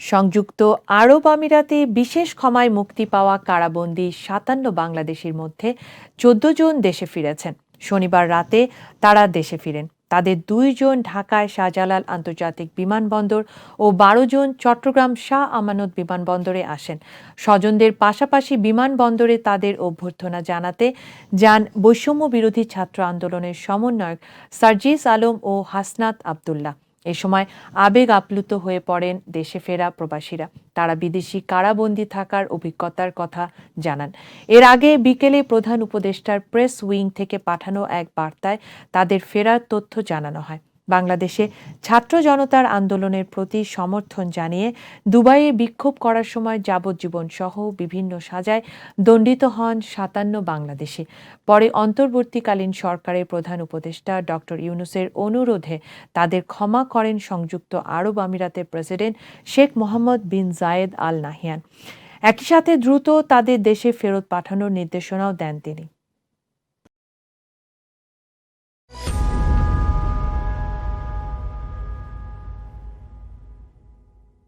সংযুক্ত আরব আমিরাতে বিশেষ ক্ষমায় মুক্তি পাওয়া কারাবন্দী সাতান্ন বাংলাদেশির মধ্যে চোদ্দ জন দেশে ফিরেছেন। শনিবার রাতে তারা দেশে ফিরেন। তাদের দুইজন ঢাকায় শাহজালাল আন্তর্জাতিক বিমানবন্দর ও বারো জন চট্টগ্রাম শাহ আমানত বিমানবন্দরে আসেন। স্বজনদের পাশাপাশি বিমানবন্দরে তাদের অভ্যর্থনা জানাতে যান বৈষম্য বিরোধী ছাত্র আন্দোলনের সমন্বয়ক সার্জিস আলম ও হাসনাত আবদুল্লাহ। এ সময় আবেগ আপ্লুত হয়ে পড়েন দেশে ফেরা প্রবাসীরা। তারা বিদেশি কারাবন্দী থাকার অভিজ্ঞতার কথা জানান। এর আগে বিকেলে প্রধান উপদেষ্টার প্রেস উইং থেকে পাঠানো এক বার্তায় তাদের ফেরার তথ্য জানানো হয়। বাংলাদেশে ছাত্র জনতার আন্দোলনের প্রতি সমর্থন জানিয়ে দুবাইয়ে বিক্ষোভ করার সময় যাবজ্জীবন সহ বিভিন্ন সাজায় দণ্ডিত হন সাতান্ন বাংলাদেশি। পরে অন্তর্বর্তীকালীন সরকারের প্রধান উপদেষ্টা ডক্টর ইউনুসের অনুরোধে তাদের ক্ষমা করেন সংযুক্ত আরব আমিরাতের president Sheikh Mohammed bin Zayed Al Nahyan একই সাথে দ্রুত তাদের দেশে ফেরত পাঠানোর নির্দেশনাও দেন তিনি।